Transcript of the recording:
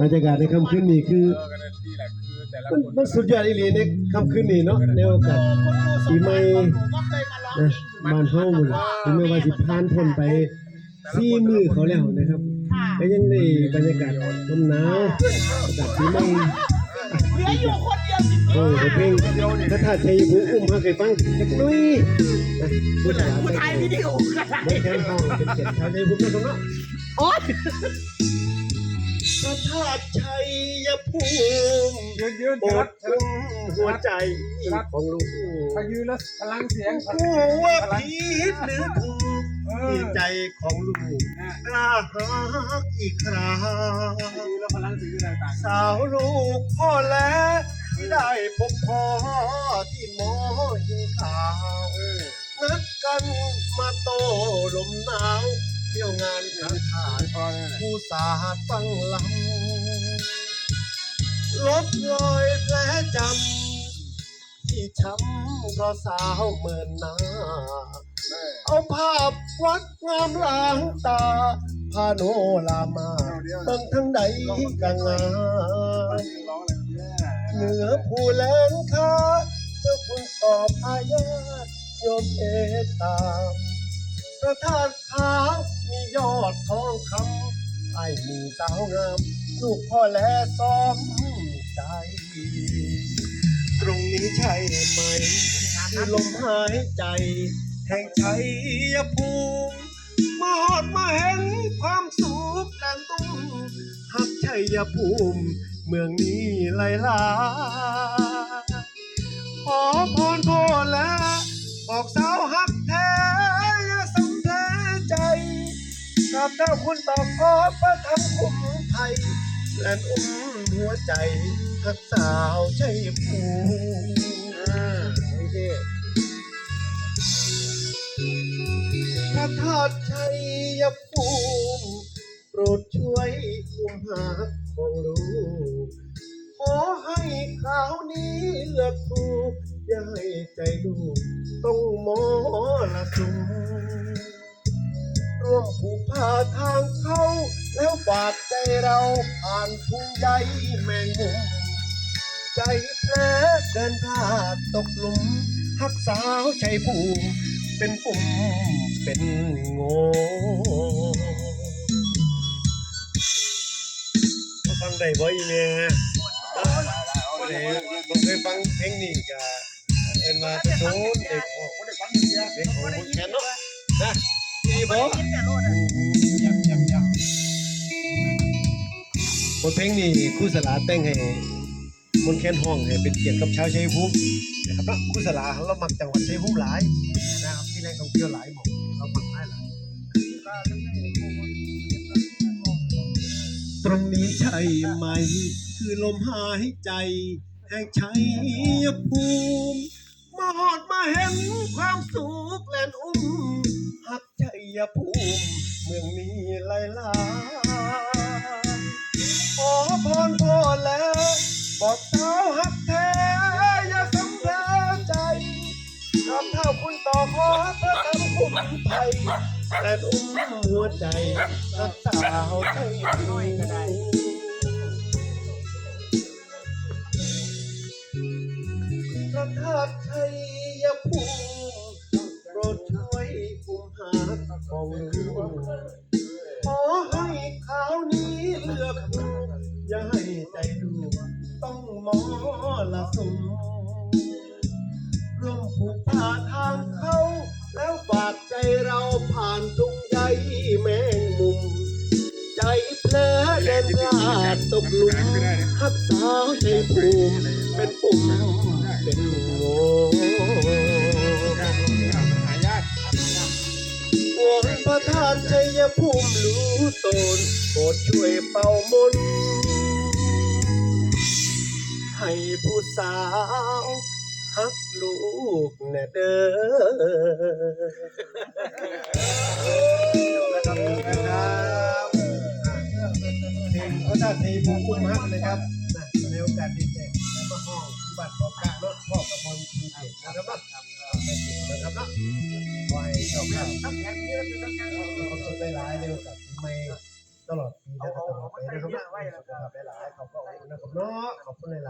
บรรยากาศในค่ำคืนนี้คือมันมันสุดยอดอีหลีในค่ำคืนนี้เนาะในโอกาสปีใหม่นะเพลงอยู่บ้านเฮาหมดถึงแม้ว่าสิผ่านพ้นไปสี่มือเขาแล้วนะครับก็ยังได้บรรยากาศลมหนาวอากาศปีใหม่เหลืออยู่คนเดียวสิโอ้เพลงพระธาตุชัยภูอุ้มมาเคยฟังจักหนุ่ยผู้ชายผู้ชายวิดีโอกันไม่แค่ห้องเป็นเกียรติชาวชัยภูมินะตรงนั้นโอ๊ย พระธาตุชัยภูมิยืนยืนโอรัดดอุ้มหัวใจของลูกถ้ายืนแล้วพลังเสียงผู้ว่าผิดหรือถูกเอที่อใจของลูกกล้าหักอีกครายืนแล้วพลังเสียงต่างสาวลูกพ่อและที่ได้พบพ่อที่หมอหินขาวนัดกันมาโตลมหนาว เที่ยวงานขันขาดผู้สาดฟังลำลบรอยแผลจำที่ช้ำเพราะสาวเมินหน้า เอาภาพวัดงามหลางตาพาโนรามาเบิ่งทั้งใดกังงาเนี่ยเหนือผู้แลนค้าเจ้าคุณตอบอาญาโยมเอตตามพระธาตุขาวมียอ ดทองคำไอ้มีสาวงามลูกพ่อแลซ้อมใจ ตรงนี้ใช่ไหมที่ลมหายใจ แห่งชัยภูมิมาหอดมาเห็นความสุขแดนตุ้มหักชัยภูมิ เมืองนี้ไหลลาขอพร เจ้าคุณต่อขอประทำคุ้มไทย และอุ้มหัวใจหักสาวชัยภูมิอ่าโอเคพระธาตุชัยภูมิโปรดช่วยคุมหาของลูกขอให้ข่าวนี้เลือกถูกอย่าให้ใจลูกต้องมอละสุ ใจเราผ่านทุ่งใยแมงมุมใจแผลเดินพลาดตกหลุมหักสาวใจภูมิเป็นปุ่มเป็นโง่ฟังได้บ่อีแม่บ่ได้บ่เคยฟังเพลงนี้ก็เอ็นมาตะโดนเด็กของคนได้ฟังเด็กของบุญแคนเนาะนะดีบ่ ทเพลงนี้ครูสลาแต่งให้มนแคนห้องให้เป็นเกียรติกับชาวชัยภูมินะครับเนาะครูสลาเรามักจังหวัดชัยภูมิหลายนะครับที่แหล่งท่องเที่ยวหลายหมองเรามักหลายหลายตรงนี้ใช่ไหม คือลมหายใจแห่งชัยภูมิมาหอดมาเห็นความสุขแลนอุ้มหักชัยภูมิำคุ้มไทยแต่อุ้มหัวใจสาวใจน้อยก็ได้พระธาตุชัยภูมิโปรดช่วยกุมหาของหลูกขอให้ข่าวนี้เลือกถูอย่าให้ใจลูต้องมอละสุม ผ่านทุ่งใยแมงมุม ใจเพลอเดินพลาดตกหลุมหักสาวใจภูมิเป็นปุ่มเป็นโง่หายากวอนพระธาตุชัยภูมิรู้ตนโปรดช่วยเป่ามนให้ผู้สาว ฮักลูกแน่เด้อนะครับนะครับเพลงพระธาตุชัยภูมิคุ้มฮักนะครับในโอกาสดีเจและมาห้องบ้านของกลางเนาะพ่อกับมนต์ทีเด็ดนะครับเนาะนะครับเนาะขอให้ชอบครับน้ำแงเยอะอยู่แล้วกันความสุขหลายๆเร็วกับไม่ตลอดปีและก็ตลอดไปนะครับสุขภาพหลายๆขอบคุณนะครับเนาะขอบคุณหลาย